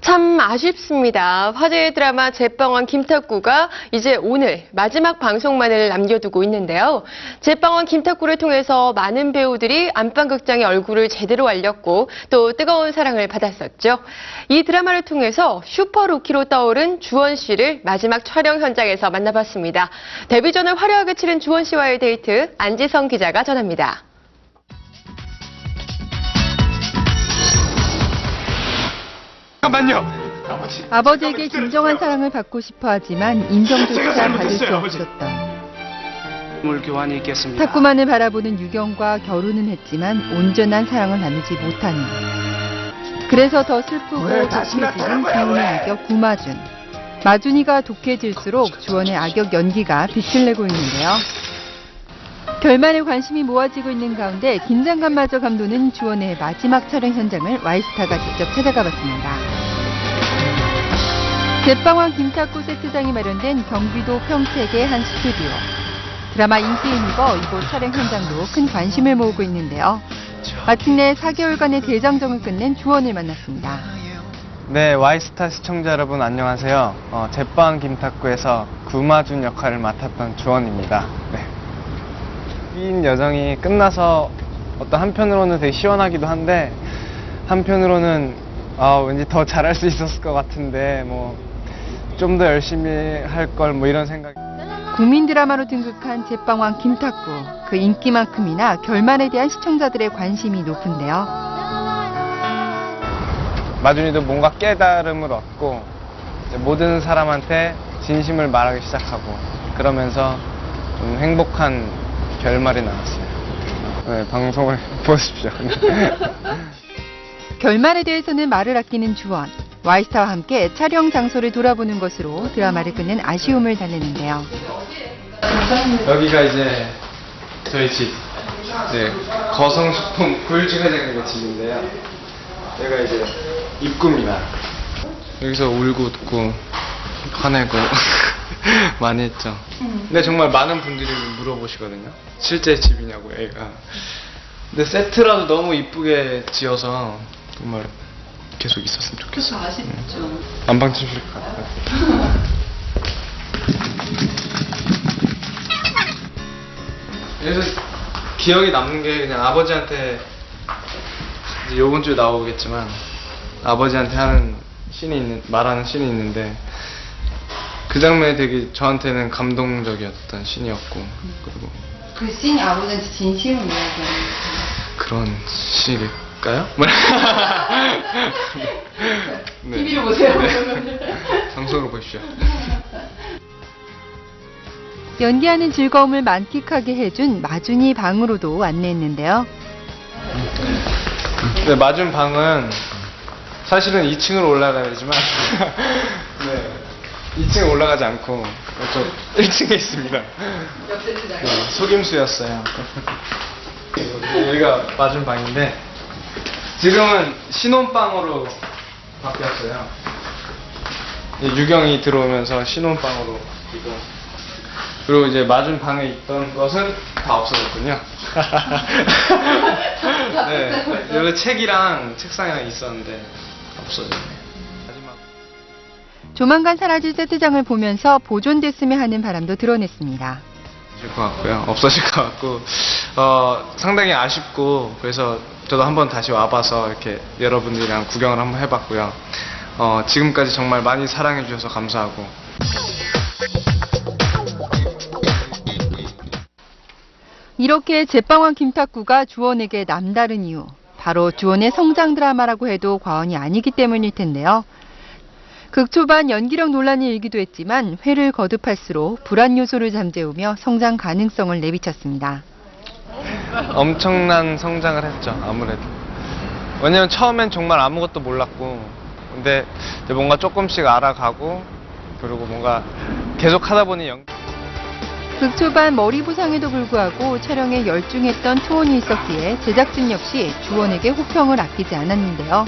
참 아쉽습니다. 화제의 드라마 제빵왕 김탁구가 이제 오늘 마지막 방송만을 남겨두고 있는데요. 제빵왕 김탁구를 통해서 많은 배우들이 안방극장의 얼굴을 제대로 알렸고 또 뜨거운 사랑을 받았었죠. 이 드라마를 통해서 슈퍼루키로 떠오른 주원 씨를 마지막 촬영 현장에서 만나봤습니다. 데뷔 전을 화려하게 치른 주원 씨와의 데이트 안지성 기자가 전합니다. 잠깐만요. 아버지에게 진정한 사랑을 받고 싶어 하지만 인정조차 받을 수 잘못했어요, 아버지. 없었던 물 교환이 있겠습니다. 탁구만을 바라보는 유경과 결혼은 했지만 온전한 사랑을 나누지 못하는 그래서 더 슬프고 주원의 왜? 악역 구마준 마준이가 독해질수록 주원의 악역 연기가 빛을 내고 있는데요. 결말에 관심이 모아지고 있는 가운데 긴장감마저 감도는 주원의 마지막 촬영 현장을 와이스타가 직접 찾아가 봤습니다. 제빵왕 김탁구 세트장이 마련된 경기도 평택의 한 스튜디오. 드라마 인기에 힘입어 이곳 촬영 현장도 큰 관심을 모으고 있는데요. 마침내 4개월간의 대장정을 끝낸 주원을 만났습니다. 네, 와이스타 시청자 여러분 안녕하세요. 어, 제빵 김탁구에서 구마준 역할을 맡았던 주원입니다. 네. 인 여정이 끝나서 어떤 한편으로는 되게 시원하기도 한데 한편으로는 아, 왠지 더 잘할 수 있었을 것 같은데 뭐 좀 더 열심히 할 걸 뭐 이런 생각이 국민 드라마로 등극한 제빵왕 김탁구. 그 인기만큼이나 결말에 대한 시청자들의 관심이 높은데요. 마준이도 뭔가 깨달음을 얻고 모든 사람한테 진심을 말하기 시작하고 그러면서 좀 행복한 결말이 나왔어요. 네, 방송을 보십시오. 결말에 대해서는 말을 아끼는 주원. 와이스타와 함께 촬영 장소를 돌아보는 것으로 드라마를 끝낸 아쉬움을 달래는데요. 여기가 이제 저희 집, 네, 거성식품 굴주회장님의 집인데요. 여기가 이제 입구입니다. 여기서 울고 웃고 화내고 많이 했죠. 근데 정말 많은 분들이 물어보시거든요. 실제 집이냐고 여기가. 근데 세트라도 너무 이쁘게 지어서 정말 계속 있었으면 좋겠어요. 아쉽죠. 안방 침실 같아요. 그래서 기억이 남는 게 그냥 아버지한테 이제 요번 주에 나오겠지만 아버지한테 하는 씬이 있는 말하는 씬이 있는데 그 장면이 되게 저한테는 감동적이었던 씬이었고 그리고 그 씬이 아버지한테 진심을 이야기하는 그런 씬일 까요? 네. TV로 보세요. 방송으로 보십시오. 연기하는 즐거움을 만끽하게 해준 마준이 방으로도 안내했는데요. 네, 맞은 방은 사실은 2층으로 올라가야 되지만 네, 2층에 올라가지 않고 저 1층에 있습니다. 네, 속임수였어요. 여기가 맞은 방인데 지금은 신혼방으로 바뀌었어요. 이 유경이 들어오면서 신혼방으로 바뀌고 그리고 이제 맞은 방에 있던 것은 다 없어졌군요. 네, 여기 책이랑 책상이랑 있었는데 없어졌네. 마지막. 조만간 사라질 세트장을 보면서 보존됐으면 하는 바람도 드러냈습니다. 없어질 것 같고요. 없어질 것 같고 어, 상당히 아쉽고 그래서 저도 한번 다시 와봐서 이렇게 여러분들이랑 구경을 한번 해봤고요. 어, 지금까지 정말 많이 사랑해 주셔서 감사하고 이렇게 제빵왕 김탁구가 주원에게 남다른 이유. 바로 주원의 성장 드라마라고 해도 과언이 아니기 때문일 텐데요. 극 초반 연기력 논란이 일기도 했지만 회를 거듭할수록 불안 요소를 잠재우며 성장 가능성을 내비쳤습니다. 엄청난 성장을 했죠. 아무래도. 왜냐면 처음엔 정말 아무것도 몰랐고 근데 뭔가 조금씩 알아가고 그리고 뭔가 계속 하다 보니 연... 극 초반 머리 부상에도 불구하고 촬영에 열중했던 투혼이 있었기에 제작진 역시 주원에게 호평을 아끼지 않았는데요.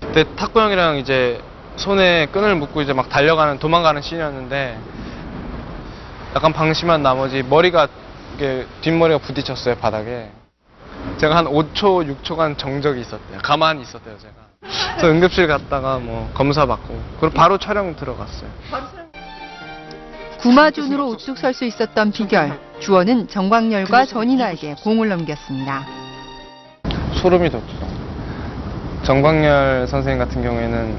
그때 탁구 형이랑 이제 손에 끈을 묶고 이제 막 달려가는 도망가는 씬이었는데 약간 방심한 나머지 머리가 이게 뒷머리가 부딪혔어요 바닥에 제가 한 5초 6초간 정적이 있었대요 가만히 있었대요 제가 저 응급실 갔다가 뭐 검사 받고 그리고 바로 촬영 들어갔어요. 구마준으로 우뚝 설수 있었던 비결. 주원은 정광열과 전인아에게 공을 넘겼습니다. 소름이 돋죠. 정광열 선생님 같은 경우에는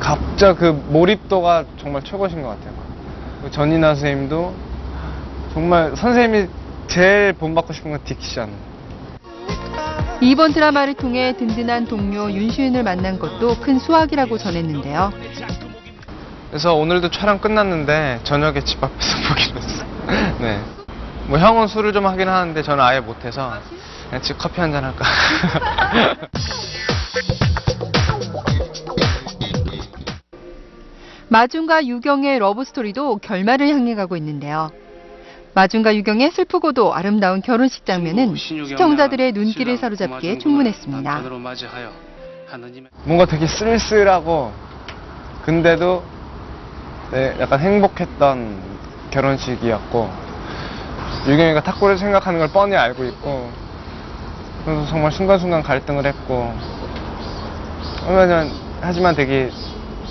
갑자 그 몰입도가 정말 최고신 것 같아요. 그 전인아 선생님도 정말 선생님이 제일 본받고 싶은 건 딕션. 이번 드라마를 통해 든든한 동료 윤시윤을 만난 것도 큰 수확이라고 전했는데요. 그래서 오늘도 촬영 끝났는데 저녁에 집 앞에서 보기로 했어요. 네. 뭐 형은 술을 좀 하긴 하는데 저는 아예 못해서 그냥 집 커피 한 잔 할까. 마준과 유경의 러브스토리도 결말을 향해 가고 있는데요. 마준과 유경의 슬프고도 아름다운 결혼식 장면은 시청자들의 눈길을 사로잡기에 충분했습니다. 뭔가 되게 쓸쓸하고 근데도 네, 약간 행복했던 결혼식이었고 유경이가 탁구를 생각하는 걸 뻔히 알고 있고 그래서 정말 순간순간 갈등을 했고 하지만, 하지만 되게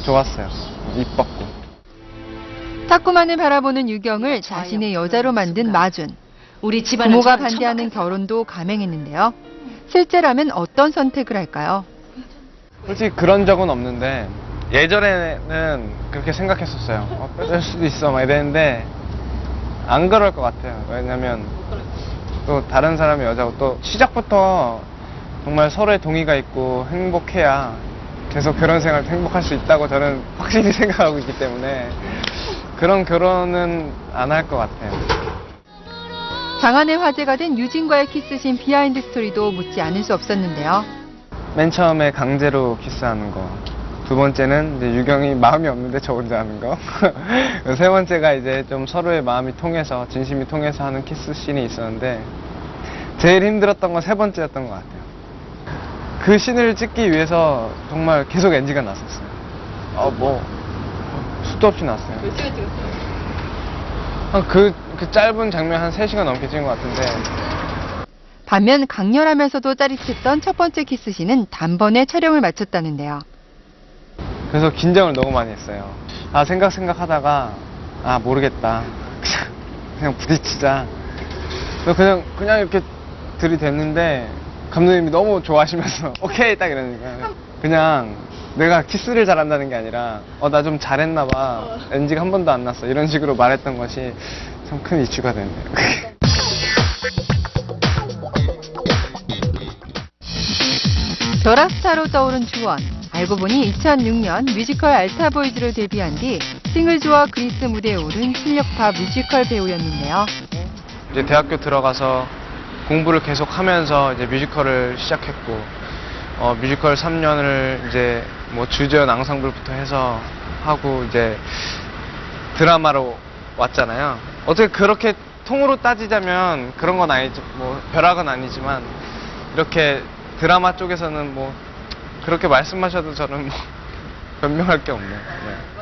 좋았어요 이뻤고 탁구만을 바라보는 유경을 자신의 여자로 만든 마준. 우리 집안은 부모가 반대하는 결혼도 감행했는데요. 실제라면 어떤 선택을 할까요? 솔직히 그런 적은 없는데 예전에는 그렇게 생각했었어요 어, 뺄 수도 있어 막 이랬는데 안 그럴 것 같아요 왜냐면 또 다른 사람의 여자고 또 시작부터 정말 서로의 동의가 있고 행복해야 계속 결혼 생활도 행복할 수 있다고 저는 확실히 생각하고 있기 때문에 그런 결혼은 안 할 것 같아요. 장안의 화제가 된 유진과의 키스신 비하인드 스토리도 묻지 않을 수 없었는데요. 맨 처음에 강제로 키스하는 거. 두 번째는 이제 유경이 마음이 없는데 저 혼자 하는 거. 세 번째가 이제 좀 서로의 마음이 통해서 진심이 통해서 하는 키스 씬이 있었는데 제일 힘들었던 건 세 번째였던 것 같아요. 그 씬을 찍기 위해서 정말 계속 NG가 났었어요. 어, 뭐 수도 없이 났어요. 몇 시간 찍었어요? 그, 그 짧은 장면 한 3시간 넘게 찍은 것 같은데 반면 강렬하면서도 짜릿했던 첫 번째 키스신은 단번에 촬영을 마쳤다는데요. 그래서 긴장을 너무 많이 했어요. 아 생각 생각 하다가 아 모르겠다. 그냥, 그냥 부딪히자. 그냥 그냥 이렇게 들이댔는데 감독님이 너무 좋아하시면서 오케이 딱 이러니까 그냥 내가 키스를 잘한다는 게 아니라 어 나 좀 잘했나 봐. NG가 한 번도 안 났어. 이런 식으로 말했던 것이 참 큰 이슈가 됐네요. 그게. 벼락스타로 떠오른 주원. 알고 보니 2006년 뮤지컬 알타보이즈로 데뷔한 뒤 싱글즈와 그리스 무대에 오른 실력파 뮤지컬 배우였는데요. 이제 대학교 들어가서 공부를 계속 하면서 이제 뮤지컬을 시작했고 어, 뮤지컬 3년을 이제 뭐 주전 앙상블부터 해서 하고 이제 드라마로 왔잖아요. 어떻게 그렇게 통으로 따지자면 그런 건 아니지 뭐 벼락은 아니지만 이렇게 드라마 쪽에서는 뭐 그렇게 말씀하셔도 저는 뭐 변명할 게 없네요. 네.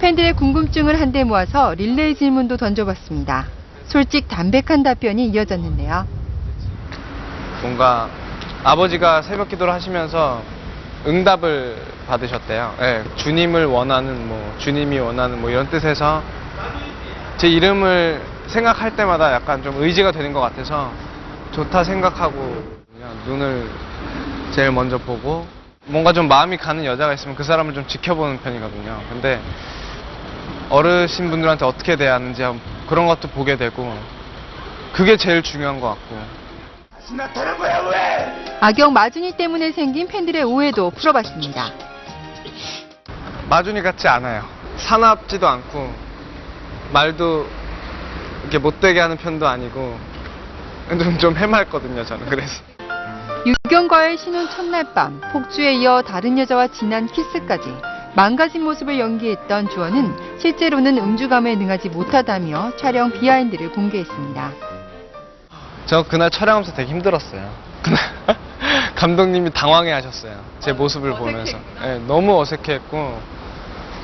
팬들의 궁금증을 한데 모아서 릴레이 질문도 던져봤습니다. 솔직 담백한 답변이 이어졌는데요. 뭔가 아버지가 새벽 기도를 하시면서 응답을 받으셨대요. 예, 주님을 원하는 뭐 주님이 원하는 뭐 이런 뜻에서 제 이름을 생각할 때마다 약간 좀 의지가 되는 것 같아서 좋다 생각하고 그냥 눈을 제일 먼저 보고 뭔가 좀 마음이 가는 여자가 있으면 그 사람을 좀 지켜보는 편이거든요. 근데 어르신 분들한테 어떻게 대하는지 그런 것도 보게 되고 그게 제일 중요한 것 같고 악역 마준이 때문에 생긴 팬들의 오해도 풀어봤습니다. 마준이 같지 않아요. 사납지도 않고 말도 이렇게 못되게 하는 편도 아니고 좀, 좀 해맑거든요 저는 그래서 유경과의 신혼 첫날 밤 폭주에 이어 다른 여자와 진한 키스까지 망가진 모습을 연기했던 주원은 실제로는 음주감에 능하지 못하다며 촬영 비하인드를 공개했습니다. 저 그날 촬영하면서 되게 힘들었어요. 그날 감독님이 당황해 하셨어요. 제 모습을 보면서. 예, 너무 어색해했고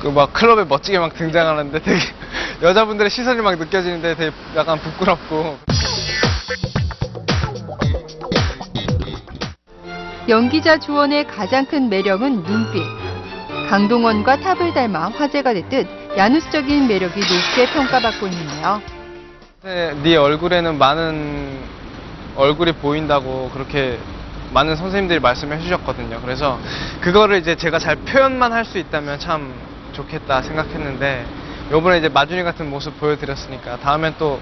그 막 클럽에 멋지게 막 등장하는데 되게 여자분들의 시선이 막 느껴지는데 되게 약간 부끄럽고 연기자 주원의 가장 큰 매력은 눈빛. 강동원과 탑을 닮아 화제가 됐듯 야누스적인 매력이 높게 평가받고 있는데요. 네, 네 얼굴에는 많은 얼굴이 보인다고 그렇게 많은 선생님들이 말씀해 주셨거든요. 그래서 그거를 이제 제가 잘 표현만 할 수 있다면 참 좋겠다 생각했는데 요번에 이제 마준이 같은 모습 보여드렸으니까 다음엔 또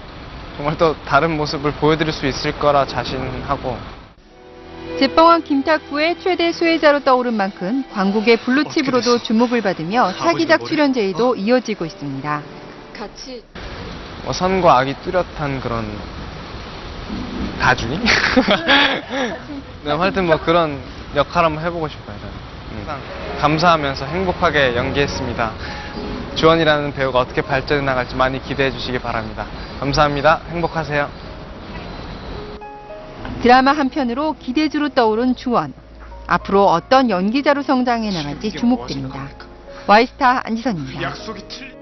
정말 또 다른 모습을 보여드릴 수 있을 거라 자신하고 제빵왕 김탁구의 최대 수혜자로 떠오른 만큼 광국의 블루칩으로도 주목을 받으며 차기작 출연 제의도 이어지고 있습니다. 같이 뭐 선과 악이 뚜렷한 그런 다준이? 네, 하여튼 뭐 그런 역할 한번 해보고 싶어요. 저는. 음. 감사하면서 행복하게 연기했습니다. 주원이라는 배우가 어떻게 발전해 나갈지 많이 기대해 주시기 바랍니다. 감사합니다. 행복하세요. 드라마 한편으로 기대주로 떠오른 주원. 앞으로 어떤 연기자로 성장해 나갈지 주목됩니다. 와이스타 안지선입니다. 약속이 틀린